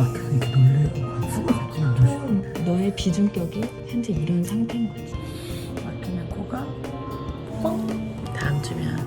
막혀서 이렇게 놀래고 갑자기 멈추 너의 비중격이 현재 이런 상태인 거지. 막히면 코가 뻥? 다음 주면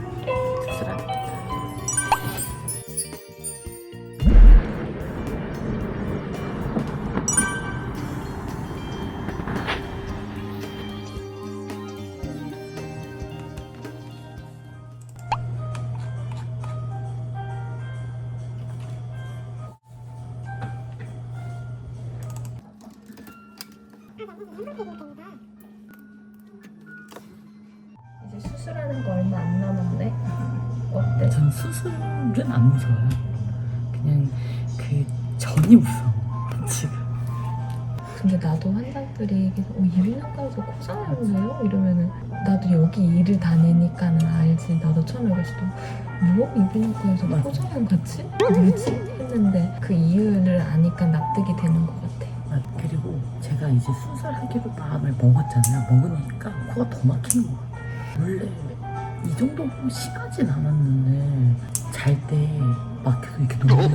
수술하는 거 얼마 안 남았네. 어때? 전 수술은 안 무서워요 그냥 그 전이 무서워 지금 근데 나도 환자들이 계속 어, 이비인후과에서 코 자르는데요? 이러면은 나도 여기 일을 다니니까는 알지. 나도 처음에 그랬을 때 뭐? 이비인후과에서 코 자르는 같이? 뭐지? 했는데 그 이유를 아니까 납득이 되는 것 같아. 아, 그리고 제가 이제 수술하기로 마음을 먹었잖아요. 먹으니까 코가 더 막히는 것 같아요. 원래 이 정도 심하진 않았는데 잘 때 막혀서 이렇게 놀래고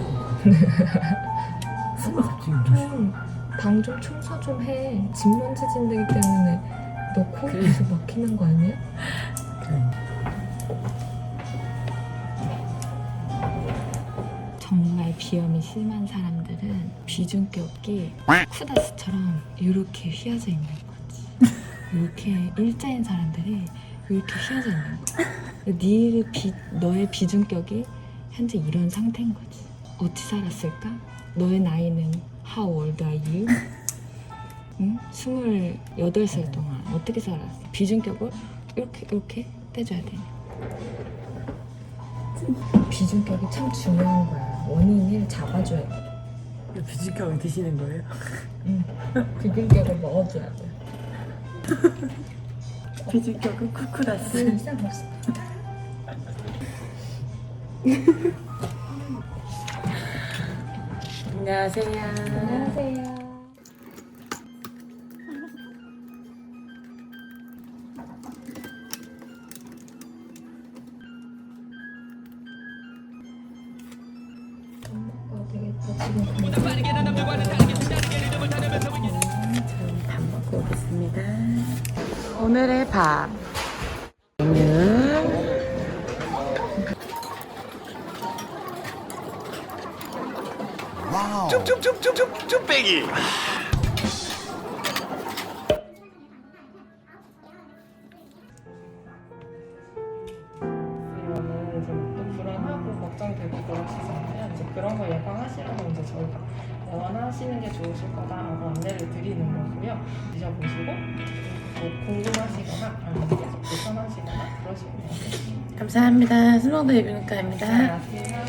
숨을 갑자기 멈추 방좀 청소 좀 해. 진먼지 진드기 때문에 너코 그래. 계속 막히는 거 아니야? 그래. 정말 비염이 심한 사람들은 비중격이 쿠다스처럼 이렇게 휘어져 있는 거지. 이렇게 일자인 사람들이 이렇게 있는 거야. 네 비, 너의 비중격이 현재 이런 상태인 거지. 어찌 살았을까? 너의 나이는 how old are you? 응? 28살 동안 어떻게 살았어? 비중격을 이렇게 이렇게 떼줘야 돼. 비중격이 참 중요한 거야. 원인을 잡아줘야 돼. 비지경을 드시는 거예요? 응. 비중격을 먹어줘야 돼. 비지경은 쿠쿠라스. 진짜 멋있다. 안녕하세요. 안녕하세요. 어, 되겠다. 지금 오늘의 밥. 오늘 쭉쭉쭉쭉쭉 쭉 빼기 이러면 이제 또 불안하고 걱정되고 그러시잖아요. 이제 그런 거 예방하시려면 이제 저희가 원하시는 게 좋으실 거다라고 안내를 드리는 거고요. 드셔보시고 뭐 궁금하시거나 아니면 계속 불편하시거나 그러시면 돼요. 감사합니다. 이비인후과입니다. 안녕하세요.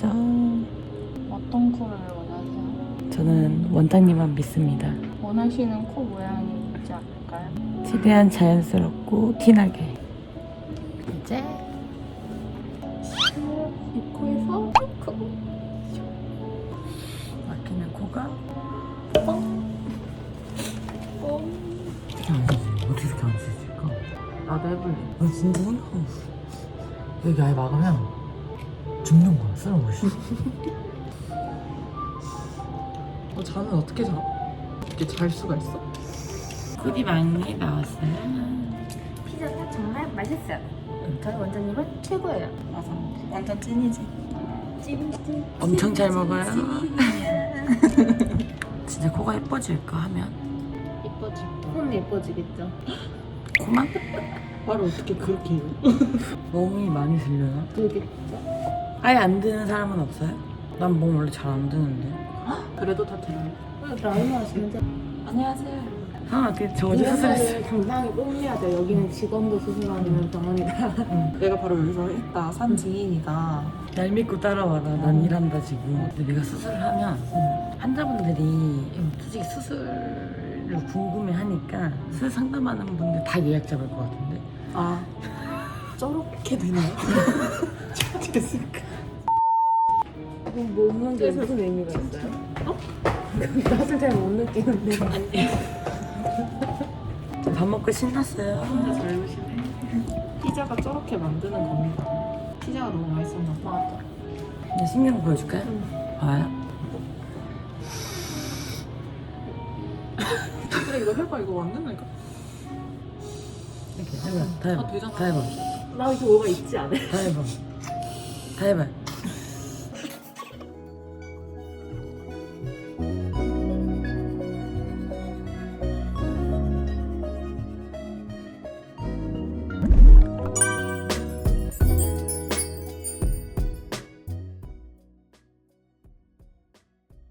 도전. 어떤 코를 원하세요? 저는 원장님만 믿습니다. 원하시는 코 모양이 있지 않을까요? 최대한 자연스럽고 티나게. 이제 이 코에서 막히는 코가 뻥. 어떻게 안 쓰지? 어떻게 이렇게 안 쓰질까? 나도 해볼래. 나 진짜 생각하고 있어. 여기 아예 막으면 죽는 거야, 쓸어버리시. 어, 잠은 어떻게 자? 이렇게 잘 수가 있어? 꿀이 많이 나왔어요. 피자가 정말 맛있어요. 저희 원장님은 최고예요. 맞아. 완전 찐이지. 찜찜. 엄청 잘 먹어요. 진짜 코가 예뻐질까 하면 예뻐지. 손 예뻐지겠죠. 코만 말을 어떻게 그렇게 해요? 몸이 많이 들려나? 되겠죠. 아예 안 드는 사람은 없어요? 난 몸 원래 잘 안 드는데. 그래도 다 들어요. 응, 라이너 하시면 돼. 안녕하세요. 아, 그 저 어제 수술했어. 당당히 뽐내야 돼. 여기는 직원도 수술하는 병원이다. 내가 바로 여기서 했다 산 증인이다 날 믿고 따라와라. 난 일한다 지금. 근데 내가 수술을 하면 환자분들이 솔직히 수술을 궁금해하니까 수술 상담하는 분들 다 예약 잡을 것 같은데. 아 저렇게 되나요? 그럼 못 먹는 게 무슨 의미가 있어요? 어? 맛을 잘 못 느끼는데. 밥 먹고 신났어요. 혼자 잘 드시네 피자가 저렇게 만드는 겁니다 피자가 너무 맛있었나 봐 이제 신경 보여줄까요? 봐요. 그래 이거 해봐 이거 만드니까 이렇게 해봐. 다 해봐. 아, 되잖아. 다 해봐. 나 이거 뭐가 있지 않아? 다 해봐. 다 해봐.